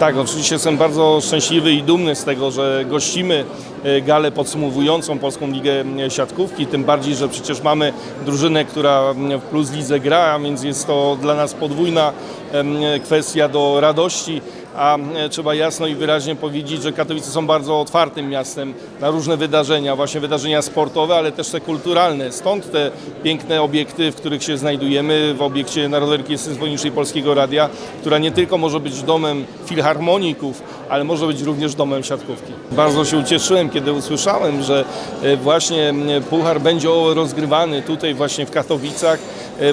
Tak, oczywiście jestem bardzo szczęśliwy i dumny z tego, że gościmy e, galę podsumowującą Polską Ligę Siatkówki, tym bardziej, że przecież mamy drużynę, która w Plus Lidze gra, więc jest to dla nas podwójna kwestia do radości, a e, trzeba jasno i wyraźnie powiedzieć, że Katowice są bardzo otwartym miastem na różne wydarzenia, właśnie wydarzenia sportowe, ale też te kulturalne. Stąd te piękne obiekty, w których się znajdujemy, w obiekcie Narodowej Orkiestry Symfonicznej Polskiego Radia, która nie tylko może być domem filharmoników, ale może być również domem siatkówki. Bardzo się ucieszyłem, kiedy usłyszałem, że e, właśnie Puchar będzie rozgrywany tutaj właśnie w Katowicach,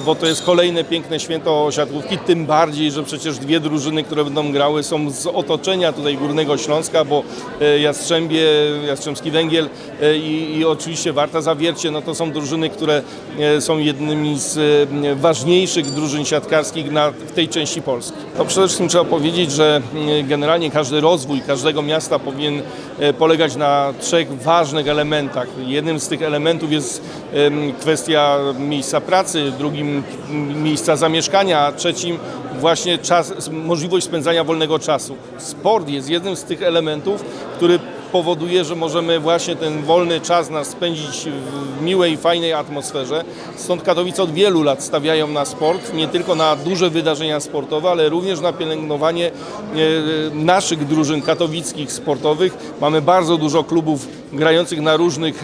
bo to jest kolejne piękne święto siatkówki, tym bardziej, że przecież dwie drużyny, które będą grały są z otoczenia tutaj Górnego Śląska, bo e, Jastrzębie, Jastrzębski Węgiel e, i, i oczywiście Warta Zawiercie, no to są drużyny, które e, są jednymi z e, ważniejszych drużyn siatkarskich na, w tej części Polski. To przede wszystkim trzeba powiedzieć, że generalnie każdy rozwój każdego miasta powinien e, polegać na trzech ważnych elementach. Jednym z tych elementów jest kwestia miejsca pracy, drugim miejsca zamieszkania, a trzecim właśnie czas, możliwość spędzania wolnego czasu. Sport jest jednym z tych elementów, który powoduje, że możemy właśnie ten wolny czas nas spędzić w miłej, fajnej atmosferze. Stąd Katowice od wielu lat stawiają na sport, nie tylko na duże wydarzenia sportowe, ale również na pielęgnowanie e, naszych drużyn katowickich sportowych. Mamy bardzo dużo klubów grających na różnych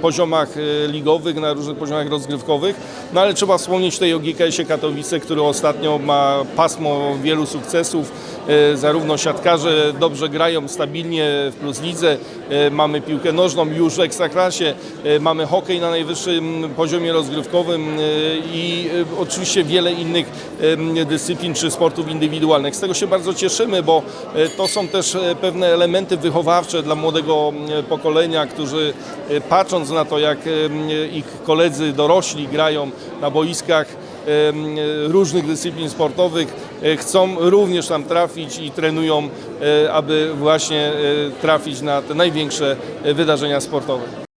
poziomach e, ligowych, na różnych poziomach rozgrywkowych, no ale trzeba wspomnieć tutaj o GKS-ie Katowice, który ostatnio ma pasmo wielu sukcesów. E, Zarówno siatkarze dobrze grają stabilnie w Plus Lidze, e, mamy piłkę nożną już w Ekstraklasie, e, mamy hokej na najwyższym poziomie rozgrywkowym i oczywiście wiele innych dyscyplin czy sportów indywidualnych. Z tego się bardzo cieszymy, bo to są też pewne elementy wychowawcze dla młodego pokolenia, którzy patrząc na to, jak ich koledzy dorośli grają na boiskach różnych dyscyplin sportowych, e, chcą również tam trafić i trenują, e, aby właśnie e, trafić na te największe wydarzenia sportowe.